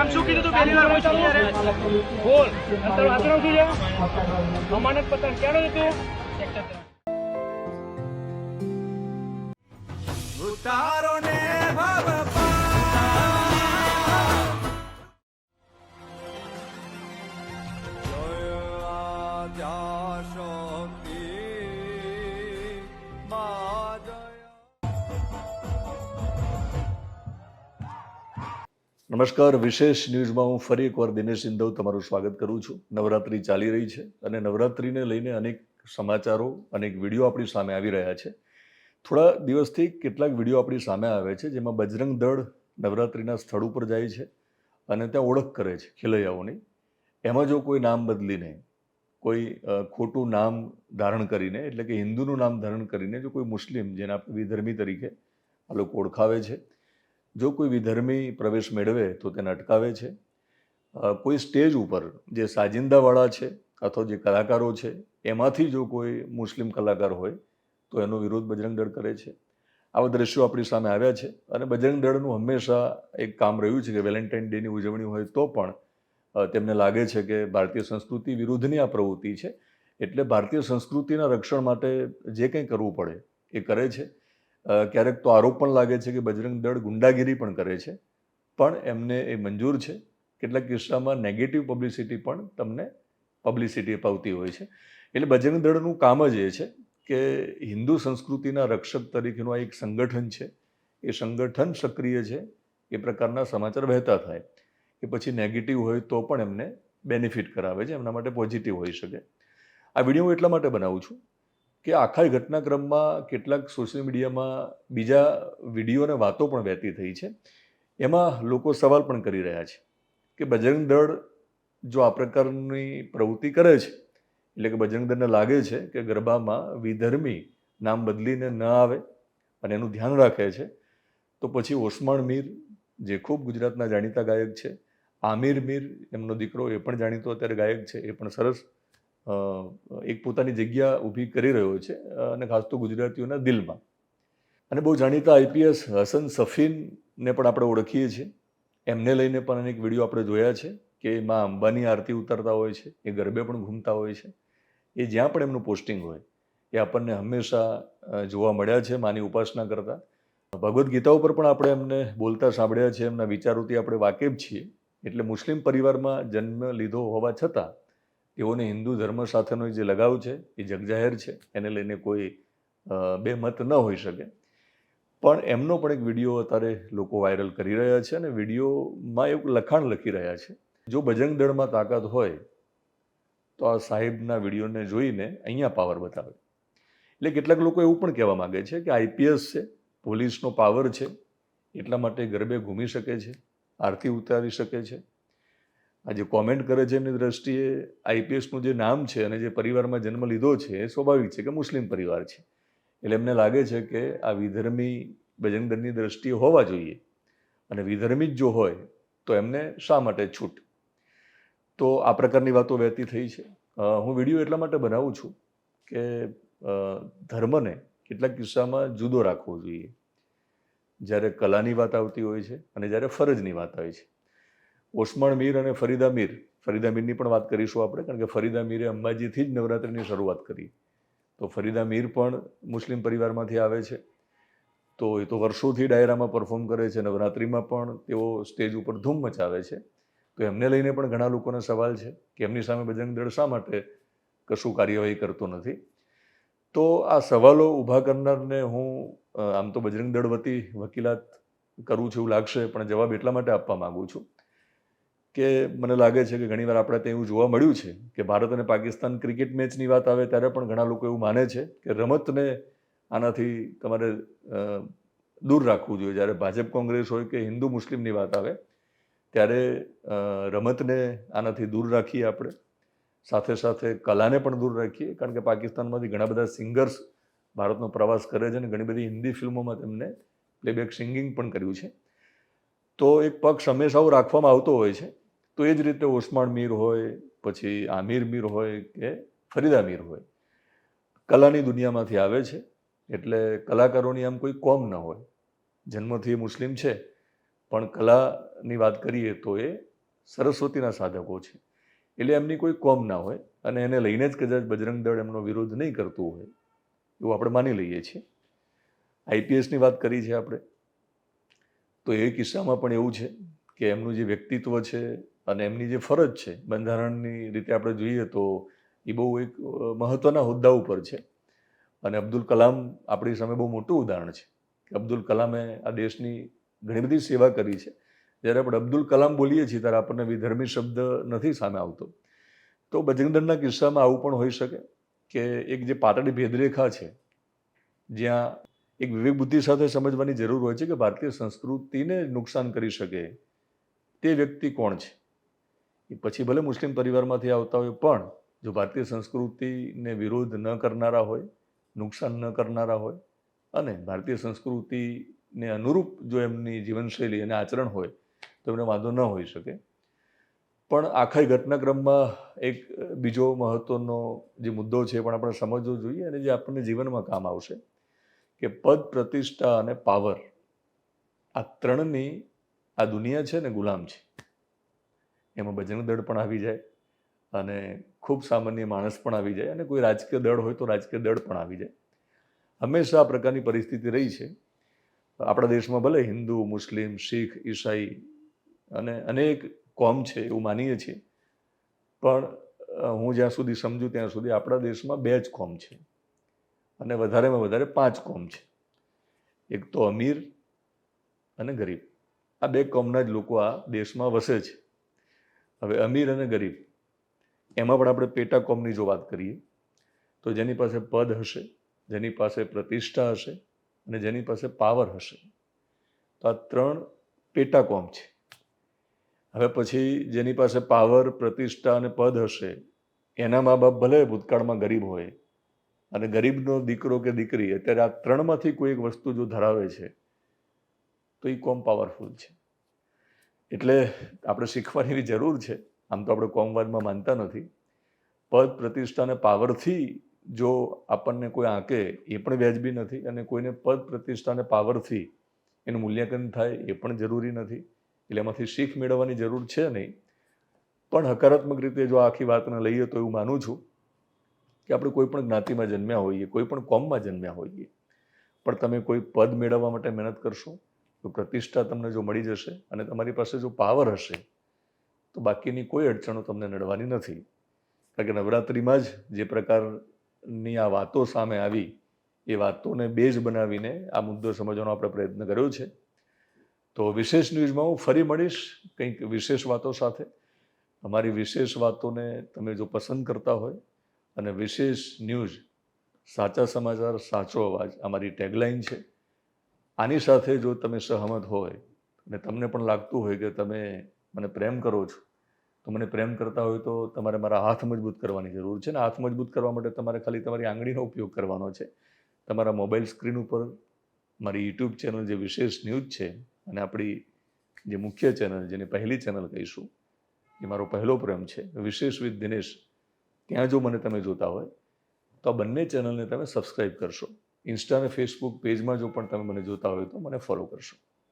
નામ શું કીધું તું? પહેલી વાર હું છું યાર બોલ. તારું આચરણ શું છે અમાનત પત્ર ક્યારે હતું નમસ્કાર. વિશેષ ન્યૂઝમાં હું ફરી એકવાર દિનેશ સિંધવ તમારું સ્વાગત કરું છું. નવરાત્રિ ચાલી રહી છે અને નવરાત્રિને લઈને અનેક સમાચારો, અનેક વીડિયો આપણી સામે આવી રહ્યા છે. થોડા દિવસથી કેટલાક વીડિયો આપણી સામે આવે છે જેમાં બજરંગ દળ નવરાત્રિના સ્થળ ઉપર જાય છે અને ત્યાં ઓળખ કરે છે ખેલૈયાઓની. એમાં જો કોઈ નામ બદલીને, કોઈ ખોટું નામ ધારણ કરીને, એટલે કે હિન્દુનું નામ ધારણ કરીને જો કોઈ મુસ્લિમ, જેને આપણે વિધર્મી તરીકે આ લોકો ઓળખાવે છે જો કોઈ વિધર્મી પ્રવેશ મેળવે તો તેને અટકાવે છે. કોઈ સ્ટેજ ઉપર જે સાજિંદાવાળા છે અથવા જે કલાકારો છે, એમાંથી જો કોઈ મુસ્લિમ કલાકાર હોય તો એનો વિરોધ બજરંગ દળ કરે છે. આવા દ્રશ્યો આપણી સામે આવ્યા છે અને બજરંગ દળનું હંમેશા એક કામ રહ્યું છે કે વેલેન્ટાઇન ડેની ઉજવણી હોય તો પણ તેમને લાગે છે કે ભારતીય સંસ્કૃતિ વિરુદ્ધની આ પ્રવૃત્તિ છે. એટલે ભારતીય સંસ્કૃતિના રક્ષણ માટે જે કંઈ કરવું પડે એ કરે છે. ક્યારેક તો આરોપ પણ લાગે છે કે બજરંગ દળ ગુંડાગીરી પણ કરે છે. પણ એમને એ મંજૂર છે. કેટલાક કિસ્સામાં નેગેટિવ પબ્લિસિટી પણ તમને પબ્લિસિટી અપાવતી હોય છે. એટલે બજરંગ દળનું કામ જ એ છે કે હિન્દુ સંસ્કૃતિના રક્ષક તરીકેનું આ એક સંગઠન છે. એ સંગઠન સક્રિય છે. એ પ્રકારના સમાચાર વહેતા થાય. કે પછી નેગેટિવ હોય તો પણ એમને બેનિફિટ કરાવે છે. એમના માટે પોઝિટિવ હોઈ શકે. આ વીડિયો હું એટલા માટે બનાવું છું કે આખા ઘટનાક્રમમાં કેટલાક સોશિયલ મીડિયામાં બીજા વીડિયો અને વાતો પણ વહેતી થઈ છે. એમાં લોકો સવાલ પણ કરી રહ્યા છે કે બજરંગ દળ જો આ પ્રકારની પ્રવૃત્તિ કરે છે, એટલે કે બજરંગ દળને લાગે છે કે ગરબામાં વિધર્મી નામ બદલીને ન આવે અને એનું ધ્યાન રાખે છે, તો પછી ઓસમાણ મીર, જે ખૂબ ગુજરાતના જાણીતા ગાયક છે, આમિર મીર, એમનો દીકરો એ પણ જાણીતો અત્યારે ગાયક છે, એ પણ સરસ એક પોતાની જગ્યા ઊભી કરી રહ્યો છે, અને ખાસ તો ગુજરાતીઓના દિલમાં. અને બહુ જાણીતા આઈપીએસ હસન સફીનને પણ આપણે ઓળખીએ છીએ. એમને લઈને પણ અનેક વીડિયો આપણે જોયા છે કે એમાં અંબાની આરતી ઉતરતા હોય છે, એ ગરબે પણ ઘૂમતા હોય છે. એ જ્યાં પણ એમનું પોસ્ટિંગ હોય, એ આપણને હંમેશા જોવા મળ્યા છે માની ઉપાસના કરતા. ભગવદ્ ગીતા ઉપર પણ આપણે એમને બોલતા સાંભળ્યા છે, એમના વિચારોથી આપણે વાકેફ છીએ. એટલે મુસ્લિમ પરિવારમાં જન્મ લીધો હોવા છતાં તેઓને હિન્દુ ધર્મ સાથેનો જે લગાવ છે, એ જગજાહેર છે, એને લઈને કોઈ બે મત ન હોઈ શકે. પણ એમનો પણ એક વીડિયો અત્યારે લોકો વાયરલ કરી રહ્યા છે અને વિડીયોમાં એવું લખાણ લખી રહ્યા છે. જો બજરંગ દળમાં તાકાત હોય, તો આ સાહેબના વિડીયોને જોઈને અહીંયા પાવર બતાવે. એટલે કેટલાક લોકો એવું પણ કહેવા માગે છે કે આઈપીએસ છે, પોલીસનો પાવર છે, એટલા માટે ગરબે ઘૂમી શકે છે, આરતી ઉતારી શકે છે. આ જે કોમેન્ટ કરે છે એમની દ્રષ્ટિએ આઈપીએસનું જે નામ છે અને જે પરિવારમાં જન્મ લીધો છે એ સ્વાભાવિક છે કે મુસ્લિમ પરિવાર છે. એટલે એમને લાગે છે કે આ વિધર્મી બજરંગ દળની દ્રષ્ટિએ હોવા જોઈએ. અને વિધર્મી જ જો હોય તો એમને શા માટે છૂટ? તો આ પ્રકારની વાતો વહેતી થઈ છે. હું વીડિયો એટલા માટે બનાવું છું કે ધર્મને કેટલાક કિસ્સામાં જુદો રાખવો જોઈએ. જ્યારે કલાની વાત આવતી હોય છે અને જ્યારે ફરજની વાત આવે છે. ઓસમાણ મીર અને ફરીદા મીર. ફરીદા મીરની પણ વાત કરીશું આપણે, કારણ કે ફરીદા મીરે અંબાજીથી જ નવરાત્રિની શરૂઆત કરી. તો ફરીદા મીર પણ મુસ્લિમ પરિવારમાંથી આવે છે. તો એ તો વર્ષોથી ડાયરામાં પરફોર્મ કરે છે. નવરાત્રિમાં પણ તેઓ સ્ટેજ ઉપર ધૂમ મચાવે છે. તો એમને લઈને પણ ઘણા લોકોના સવાલ છે કે એમની સામે બજરંગ દળ શા માટે કશું કાર્યવાહી કરતો નથી? તો આ સવાલો ઊભા કરનારને હું આમ તો બજરંગ દળ વતી વકીલાત કરું છું એવું લાગશે, પણ જવાબ એટલા માટે આપવા માગું છું કે મને લાગે છે કે ઘણીવાર આપણે ત્યાં એવું જોવા મળ્યું છે કે ભારત અને પાકિસ્તાન ક્રિકેટ મેચની વાત આવે ત્યારે પણ ઘણા લોકો એવું માને છે કે રમતને આનાથી તમારે દૂર રાખવું જોઈએ. જ્યારે ભાજપ કોંગ્રેસ હોય કે હિન્દુ મુસ્લિમની વાત આવે ત્યારે રમતને આનાથી દૂર રાખીએ આપણે. સાથે સાથે કલાને પણ દૂર રાખીએ. કારણ કે પાકિસ્તાનમાંથી ઘણા બધા સિંગર્સ ભારતનો પ્રવાસ કરે છે અને ઘણી બધી હિન્દી ફિલ્મોમાં તેમને પ્લેબેક સિંગિંગ પણ કર્યું છે. તો એક પક્ષ હંમેશા રાખવામાં આવતો હોય છે તો એ જ રીતે ઓસમાણ મીર હોય, પછી આમિર મીર હોય કે ફરીદા મીર હોય. કલાની દુનિયામાંથી આવે છે, એટલે કલાકારોની આમ કોઈ કોમ ન હોય. જન્મથી મુસ્લિમ છે, પણ કલાની વાત કરીએ તો એ સરસ્વતીના સાધકો છે. એટલે એમની કોઈ કોમ ના હોય અને એને લઈને જ કદાચ બજરંગ દળ એમનો વિરોધ નહીં કરતું હોય, એવું આપણે માની લઈએ છીએ. આઈપીએસની વાત કરી છે આપણે. તો એ કિસ્સામાં પણ એવું છે કે એમનું જે વ્યક્તિત્વ છે અને એમની જે ફરજ છે, બંધારણની રીતે આપણે જોઈએ તો એ બહુ એક મહત્ત્વના હોદ્દા ઉપર છે. અને અબ્દુલ કલામ આપણી સામે બહુ મોટું ઉદાહરણ છે. અબ્દુલ કલામે આ દેશની ઘણી બધી સેવા કરી છે. જ્યારે આપણે અબ્દુલ કલામ બોલીએ છીએ ત્યારે આપણને વિધર્મી શબ્દ નથી સામે આવતો. તો બજરંગદળના કિસ્સામાં આવું પણ હોઈ શકે કે એક જે પાતળી ભેદરેખા છે, જ્યાં એક વિવેક બુદ્ધિ સાથે સમજવાની જરૂર હોય છે કે ભારતીય સંસ્કૃતિને નુકસાન કરી શકે તે વ્યક્તિ કોણ છે? એ પછી ભલે મુસ્લિમ પરિવારમાંથી આવતા હોય, પણ જો ભારતીય સંસ્કૃતિને વિરોધ ન કરનારા હોય, નુકસાન ન કરનારા હોય અને ભારતીય સંસ્કૃતિને અનુરૂપ જો એમની જીવનશૈલી અને આચરણ હોય, તો એમને વાંધો ન હોઈ શકે. પણ આખા ઘટનાક્રમમાં એક બીજો મહત્ત્વનો જે મુદ્દો છે પણ આપણે સમજવો જોઈએ અને જે આપણને જીવનમાં કામ આવશે કે પદ, પ્રતિષ્ઠા અને પાવર આ ત્રણની આ દુનિયા છે ને ગુલામ છે. એમાં બજરંગ દળ પણ આવી જાય અને ખૂબ સામાન્ય માણસ પણ આવી જાય અને કોઈ રાજકીય દળ હોય તો રાજકીય દળ પણ આવી જાય. હંમેશા આ પ્રકારની પરિસ્થિતિ રહી છે. આપણા દેશમાં ભલે હિન્દુ, મુસ્લિમ, શીખ, ઈસાઈ અને અનેક કોમ છે એવું માનીએ છીએ. પણ હું જ્યાં સુધી સમજું ત્યાં સુધી આપણા દેશમાં બે જ કોમ છે અને વધારેમાં વધારે પાંચ કોમ છે. એક તો અમીર અને ગરીબ. આ બે કોમના જ લોકો આ દેશમાં વસે છે. હવે અમીર અને ગરીબ, એમાં પણ આપણે પેટા કોમની જો વાત કરીએ, તો જેની પાસે પદ હશે, જેની પાસે પ્રતિષ્ઠા હશે અને જેની પાસે પાવર હશે, તો આ ત્રણ પેટા કોમ છે. હવે પછી જેની પાસે પાવર, પ્રતિષ્ઠા અને પદ હશે, એના મા બાપ ભલે ભૂતકાળમાં ગરીબ હોય, અને ગરીબનો દીકરો કે દીકરી, અત્યારે આ ત્રણમાંથી કોઈ એક વસ્તુ જો ધરાવે છે, તો એ કોમ પાવરફુલ છે. એટલે આપણે શીખવાની એવી જરૂર છે. આમ તો આપણે કોમવાદમાં માનતા નથી. પદ, પ્રતિષ્ઠા અને પાવરથી જો આપણને કોઈ આંકે, એ પણ વ્યાજબી નથી અને કોઈને પદ, પ્રતિષ્ઠા અને પાવરથી એનું મૂલ્યાંકન થાય, એ પણ જરૂરી નથી. એટલે એમાંથી શીખ મેળવવાની જરૂર છે નહીં. પણ હકારાત્મક રીતે જો આખી વાતને લઈએ તો એવું માનું છું કે આપણે કોઈ પણ જ્ઞાતિમાં જન્મ્યા હોઈએ, કોઈ પણ કોમમાં જન્મ્યા હોઈએ, પણ તમે કોઈ પદ મેળવવા માટે મહેનત કરશો તો પ્રતિષ્ઠા તમને જો મળી જશે અને તમારી પાસે જો પાવર હશે, તો બાકીની કોઈ અડચણો તમને નડવાની નથી. કારણ કે નવરાત્રિમાં જ જે પ્રકારની આ વાતો સામે આવી, એ વાતોને બેઝ બનાવીને આ મુદ્દો સમજવાનો આપણે પ્રયત્ન કર્યો છે. તો વિશેષ ન્યૂઝમાં હું ફરી મળીશ કંઈક વિશેષ વાતો સાથે. અમારી વિશેષ વાતોને તમે જો પસંદ કરતા હોય અને વિશેષ ન્યૂઝ, સાચા સમાચાર, સાચો અવાજ અમારી ટેગલાઇન છે. આની સાથે જો તમે સહમત હોય અને તમને પણ લાગતું હોય કે તમે મને પ્રેમ કરો છો, તો મને પ્રેમ કરતા હોય તો તમારે મારા હાથ મજબૂત કરવાની જરૂર છે ને હાથ મજબૂત કરવા માટે તમારે ખાલી તમારી આંગળીનો ઉપયોગ કરવાનો છે. તમારા મોબાઈલ સ્ક્રીન ઉપર મારી યુટ્યુબ ચેનલ જે વિશેષ ન્યૂઝ છે અને આપણી જે મુખ્ય ચેનલ જેને પહેલી ચેનલ કહીશું, એ મારો પહેલો પ્રેમ છે. વિશેષ વિથ દિનેશ, ત્યાં જો મને તમે જોતા હોય, તો આ બંને ચેનલને તમે સબસ્ક્રાઈબ કરશો. ઇન્સ્ટા અને ફેસબુક પેજમાં જો પણ તમે મને જોતા હોય તો મને ફોલો કરશો.